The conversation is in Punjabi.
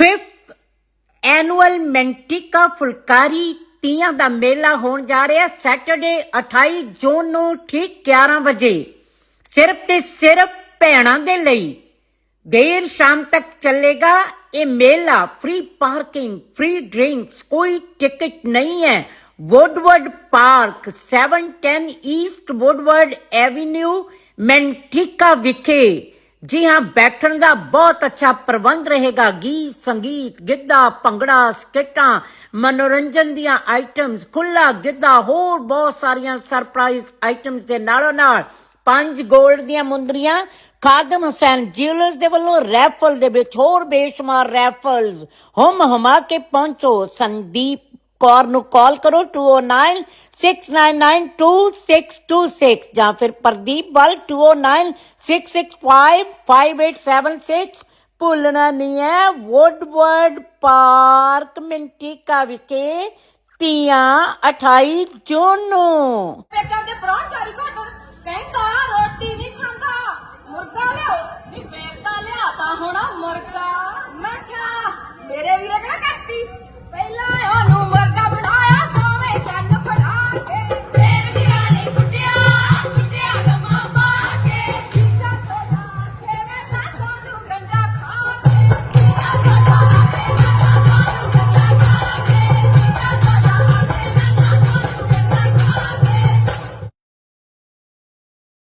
5th annual Manteca Phulkari Teeyan ਦਾ ਮੇਲਾ ਹੋਣ ਜਾ ਰਿਹਾ ਸੈਟਰਡੇ 28 ਜੂਨ ਨੂੰ ਠੀਕ 11 ਵਜੇ। ਸਿਰਫ ਤੇ ਸਿਰਫ ਭੈਣਾਂ ਦੇ ਲਈ ਦੇਰ ਸ਼ਾਮ ਤੱਕ ਚੱਲੇਗਾ ਇਹ ਮੇਲਾ। ਫ੍ਰੀ ਪਾਰਕਿੰਗ ਫ੍ਰੀ ਡਰਿੰਕਸ ਕੋਈ ਟਿਕਟ ਨਹੀਂ ਹੈ। Woodward park 710 east Woodward avenue Manteca ਵਿਖੇ। ਜੀ ਹਾਂ, ਬੈਠਣ ਦਾ ਬਹੁਤ ਅੱਛਾ ਪ੍ਰਬੰਧ ਰਹੇਗਾ। ਗੀਤ, ਸੰਗੀਤ, ਗਿੱਧਾ, ਭੰਗੜਾ, ਸਕਿੱਟਾਂ, ਮਨੋਰੰਜਨ ਦੀਆਂ ਆਈਟਮਸ ਖੁੱਲਾ ਗਿੱਧਾ, ਹੋਰ ਬਹੁਤ ਸਾਰੀਆਂ ਸਰਪ੍ਰਾਈਜ਼ ਆਈਟਮਸ ਦੇ ਨਾਲੋਂ ਨਾਲ ਪੰਜ 골ਡ ਦੀਆਂ ਮੁੰਦਰੀਆਂ, ਖਾਦਮ ਹੁਸੈਨ ਜਿਊਲਰਸ ਦੇ ਵੱਲੋਂ ਰੈਫਲ ਦੇ ਵਿੱਚ ਹੋਰ ਬੇਸ਼ੁਮਾਰ ਰੈਫਲਸ। ਹਮ ਹਮਾ ਕੇ ਪਹੁੰਚੋ ਸੰਦੀਪ ਕੌਰ ਨੂੰ ਕਾਲ ਕਰੋ 2096992626 ਜਾਂ ਫਿਰ ਪ੍ਰਦੀਪ ਬਲ 2096655876 ਭੁੱਲਣਾ ਨਹੀਂ ਹੈ। ਵੁੱਡਵਰਡ ਪਾਰਕ ਮਿੰਟੀਕਾ ਵਿਖੇ ਤੀਆਂ 28 ਜੂਨ ਨੂੰ। ਪੇਕਾਂ ਦੇ ਪ੍ਰਾਹੁਣਚਾਰੀ ਕਹਿੰਦਾ ਰੋਟੀ ਨਹੀਂ ਖਾਂਦਾ। ਮੁਰਗਾ ਲਿਓ ਨਹੀਂ